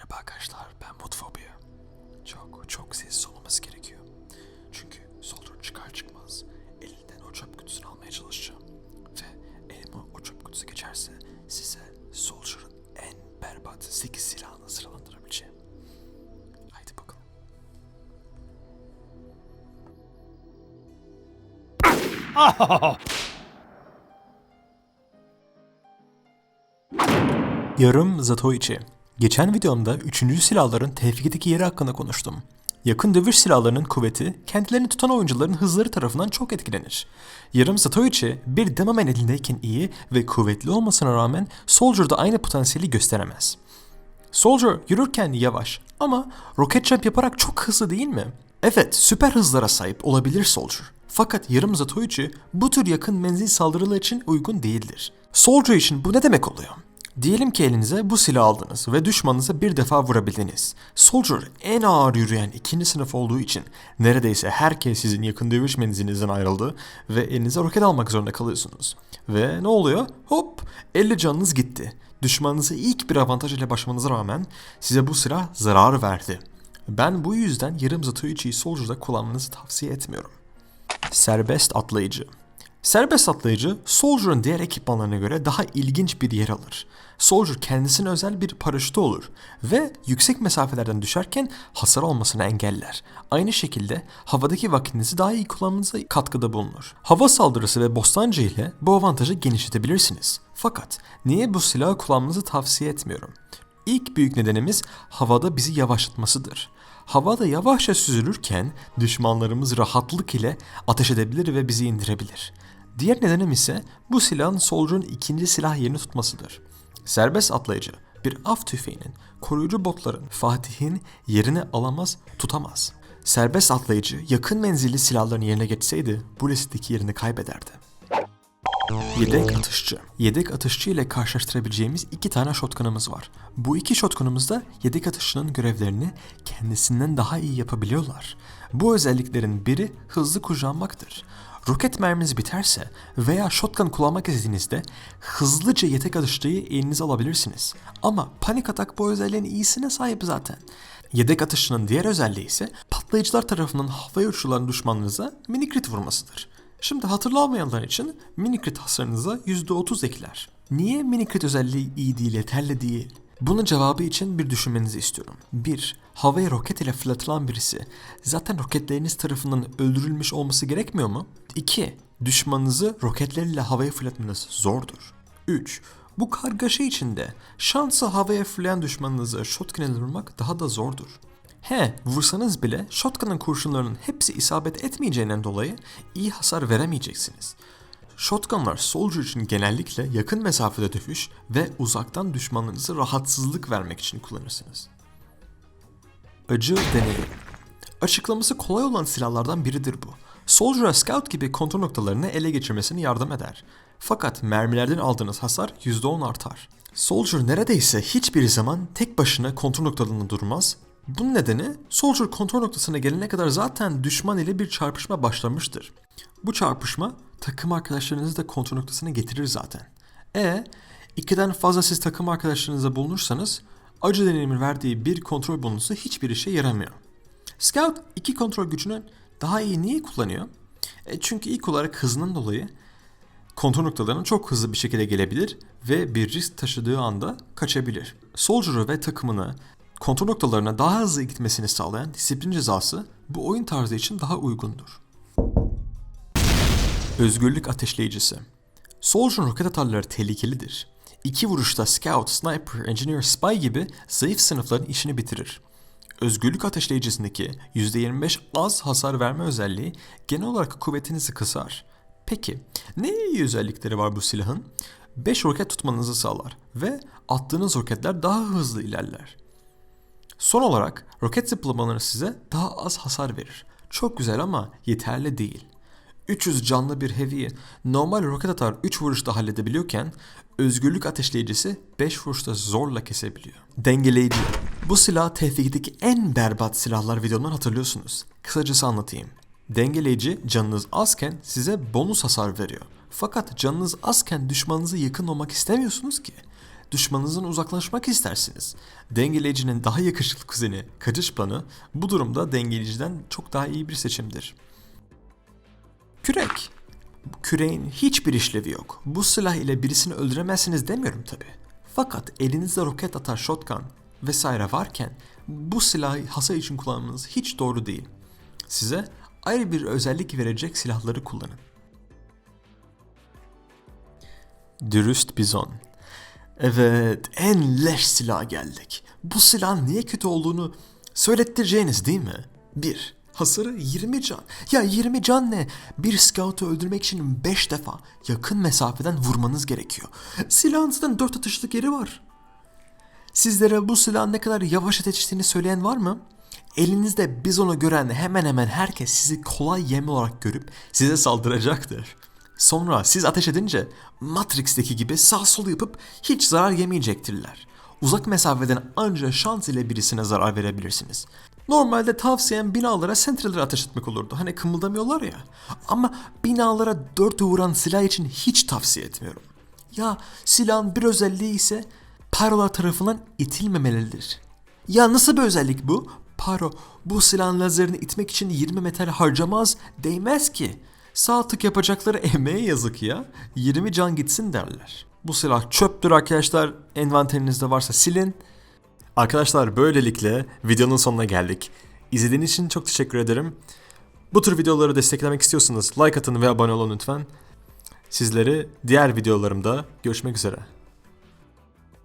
Merhaba arkadaşlar ben Mutfobia. Çok çok sessiz olmamız gerekiyor. Çünkü Soldier çıkar çıkmaz elinden o çöp kutusunu almaya çalışacağım. Ve elime o çöp kutusu geçerse size Soldier'ın en berbat 8 silahını sıralandırabileceğim. Haydi bakalım. Yarım Zatoichi. Geçen videomda 3. silahların tevkikteki yeri hakkında konuştum. Yakın dövüş silahlarının kuvveti kendilerini tutan oyuncuların hızları tarafından çok etkilenir. Yarım Zatoichi bir demomen elindeyken iyi ve kuvvetli olmasına rağmen Soldier'da aynı potansiyeli gösteremez. Soldier yürürken yavaş ama roket jump yaparak çok hızlı değil mi? Evet, süper hızlara sahip olabilir Soldier. Fakat yarım Zatoichi bu tür yakın menzil saldırılar için uygun değildir. Soldier için bu ne demek oluyor? Diyelim ki elinize bu silahı aldınız ve düşmanınıza bir defa vurabildiniz. Soldier en ağır yürüyen ikinci sınıf olduğu için neredeyse herkes sizin yakın dövüş menzilinizden ayrıldı ve elinize roket almak zorunda kalıyorsunuz. Ve ne oluyor? Hop 50 canınız gitti. Düşmanınıza ilk bir avantaj ile başlamanıza rağmen size bu silah zarar verdi. Ben bu yüzden yarım Zatoichi'yi Soldier'da kullanmanızı tavsiye etmiyorum. Serbest atlayıcı. Serbest atlayıcı Soldier'ın diğer ekipmanlarına göre daha ilginç bir yer alır. Soldier kendisine özel bir paraşütü olur ve yüksek mesafelerden düşerken hasar olmasını engeller. Aynı şekilde havadaki vaktinizi daha iyi kullanmanıza katkıda bulunur. Hava saldırısı ve bostancı ile bu avantajı genişletebilirsiniz. Fakat niye bu silahı kullanmanızı tavsiye etmiyorum? İlk büyük nedenimiz havada bizi yavaşlatmasıdır. Havada yavaşça süzülürken düşmanlarımız rahatlık ile ateş edebilir ve bizi indirebilir. Diğer nedenim ise bu silahın Soldier'ın ikinci silah yerini tutmasıdır. Serbest atlayıcı bir av tüfeğinin, koruyucu botların Fatih'in yerini alamaz, tutamaz. Serbest atlayıcı yakın menzilli silahların yerine geçseydi bu listedeki yerini kaybederdi. Yedek atışçı. Yedek atışçı ile karşılaştırabileceğimiz iki tane shotgun'ımız var. Bu iki shotgun'ımız da yedek atışçının görevlerini kendisinden daha iyi yapabiliyorlar. Bu özelliklerin biri hızlı kuşanmaktır. Roket merminiz biterse veya shotgun kullanmak istediğinizde hızlıca yedek atışçıyı elinize alabilirsiniz. Ama panik atak bu özelliğin iyisine sahip zaten. Yedek atışçının diğer özelliği ise patlayıcılar tarafından havaya uçulan düşmanınıza minikrit vurmasıdır. Şimdi hatırlamayanlar için minikrit hasarınıza %30 ekler. Niye minikrit özelliği iyi değil, yeterli değil? Bunun cevabı için bir düşünmenizi istiyorum. 1. Havaya roket ile fırlatılan birisi zaten roketleriniz tarafından öldürülmüş olması gerekmiyor mu? 2. Düşmanınızı roketleriyle havaya fırlatmanız zordur. 3. Bu kargaşa içinde şansı havaya fırlayan düşmanınızı shotgun ile vurmak daha da zordur. He, vursanız bile shotgun'ın kurşunlarının hepsi isabet etmeyeceğinden dolayı iyi hasar veremeyeceksiniz. Shotgunlar Soldier için genellikle yakın mesafede dövüş ve uzaktan düşmanlarınızı rahatsızlık vermek için kullanırsınız. Acı deneyim. Açıklaması kolay olan silahlardan biridir bu. Soldier'a Scout gibi kontrol noktalarını ele geçirmesine yardım eder. Fakat mermilerden aldığınız hasar %10 artar. Soldier neredeyse hiçbir zaman tek başına kontrol noktalarında durmaz. Bunun nedeni Soldier kontrol noktasına gelene kadar zaten düşman ile bir çarpışma başlamıştır. Bu çarpışma takım arkadaşlarınızı da kontrol noktasına getirir zaten. E ikiden fazla siz takım arkadaşlarınızla bulunursanız acı deneyimin verdiği bir kontrol bonusu hiçbir işe yaramıyor. Scout iki kontrol gücünü daha iyi niye kullanıyor? E çünkü ilk olarak hızından dolayı kontrol noktalarına çok hızlı bir şekilde gelebilir ve bir risk taşıdığı anda kaçabilir. Soldier'ı ve takımını kontrol noktalarına daha hızlı gitmesini sağlayan disiplin cezası bu oyun tarzı için daha uygundur. Özgürlük ateşleyicisi. Soldier'ın roket atarları tehlikelidir. İki vuruşta Scout, Sniper, Engineer, Spy gibi zayıf sınıfların işini bitirir. Özgürlük ateşleyicisindeki %25 az hasar verme özelliği genel olarak kuvvetinizi kısar. Peki ne iyi özellikleri var bu silahın? 5 roket tutmanızı sağlar ve attığınız roketler daha hızlı ilerler. Son olarak roket zıplamaları size daha az hasar verir. Çok güzel ama yeterli değil. 300 canlı bir heavy'yi normal roket atar 3 vuruşta halledebiliyorken özgürlük ateşleyicisi 5 vuruşta zorla kesebiliyor. Dengeleyici. Bu silah TFT'deki en berbat silahlar videomundan hatırlıyorsunuz. Kısacası anlatayım. Dengeleyici canınız azken size bonus hasar veriyor. Fakat canınız azken düşmanınıza yakın olmak istemiyorsunuz ki. düşmanınızdan uzaklaşmak istersiniz. Dengeleyicinin daha yakışıklı kuzeni kaçış planı bu durumda dengeleyiciden çok daha iyi bir seçimdir. Kürek. Küreğin hiçbir işlevi yok. Bu silah ile birisini öldüremezsiniz demiyorum tabi. Fakat elinizde roket atar shotgun vesaire varken bu silahı hasar için kullanmanız hiç doğru değil. Size ayrı bir özellik verecek silahları kullanın. Dürüst bizon. Evet, en leş silaha geldik. Bu silahın niye kötü olduğunu söylettireceğiniz değil mi? 1. Hasarı 20 can. Ya 20 can ne? Bir scout'u öldürmek için 5 defa yakın mesafeden vurmanız gerekiyor. Silahınızdan 4 atışlık yeri var. Sizlere bu silahın ne kadar yavaş ateştiğini söyleyen var mı? Elinizde bizonu gören hemen hemen herkes sizi kolay yem olarak görüp size saldıracaktır. Sonra siz ateş edince Matrix'teki gibi sağ sol yapıp hiç zarar yemeyecektirler. Uzak mesafeden ancak şans ile birisine zarar verebilirsiniz. Normalde tavsiyem binalara sentralere ateş etmek olurdu. Hani kımıldamıyorlar ya. Ama binalara dört vuran silah için hiç tavsiye etmiyorum. Ya silahın bir özelliği ise parolar tarafından itilmemelidir. Ya nasıl bir özellik bu? Paro bu silahın lazerini itmek için 20 metal harcamaz, değmez ki. Sağ tık yapacakları emeğe yazık ya. 20 can gitsin derler. Bu silah çöptür arkadaşlar. Envanterinizde varsa silin. Arkadaşlar böylelikle videonun sonuna geldik. İzlediğiniz için çok teşekkür ederim. Bu tür videoları desteklemek istiyorsanız like atın ve abone olun lütfen. Sizleri diğer videolarımda görüşmek üzere.